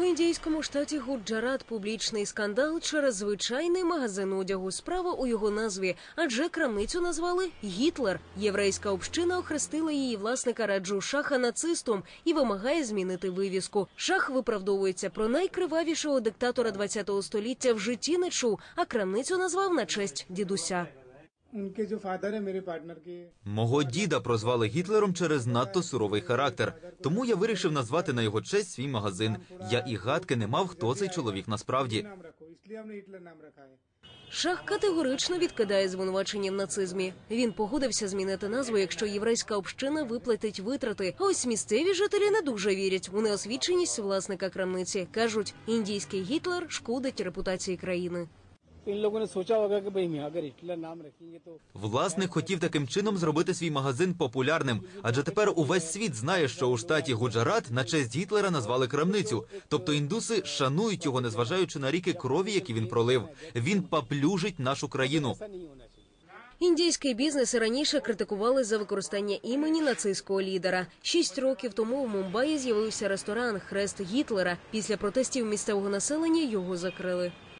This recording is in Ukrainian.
У індійському штаті Гуджарат публічний скандал через звичайний магазин одягу. Справа у його назві, адже крамницю назвали Гітлер. Єврейська община охрестила її власника Раджу Шаха нацистом і вимагає змінити вивіску. Шах виправдовується про найкривавішого диктатора ХХ століття в житті не чув, а крамницю назвав на честь дідуся. Мого діда прозвали Гітлером через надто суровий характер. Тому я вирішив назвати на його честь свій магазин. Я і гадки не мав, хто цей чоловік насправді. Шах категорично відкидає звинувачення в нацизмі. Він погодився змінити назву, якщо єврейська община виплатить витрати. А ось місцеві жителі не дуже вірять у неосвіченість власника крамниці. кажуть, індійський гітлер шкодить репутації країни. Власник хотів таким чином зробити свій магазин популярним, адже тепер увесь світ знає, що у штаті Гуджарат на честь Гітлера назвали крамницю. Тобто індуси шанують його, незважаючи на ріки крові, які він пролив. Він паплюжить нашу країну. Індійський бізнес раніше критикували за використання імені нацистського лідера. Шість років тому в Мумбаї з'явився ресторан Хрест Гітлера. Після протестів місцевого населення його закрили.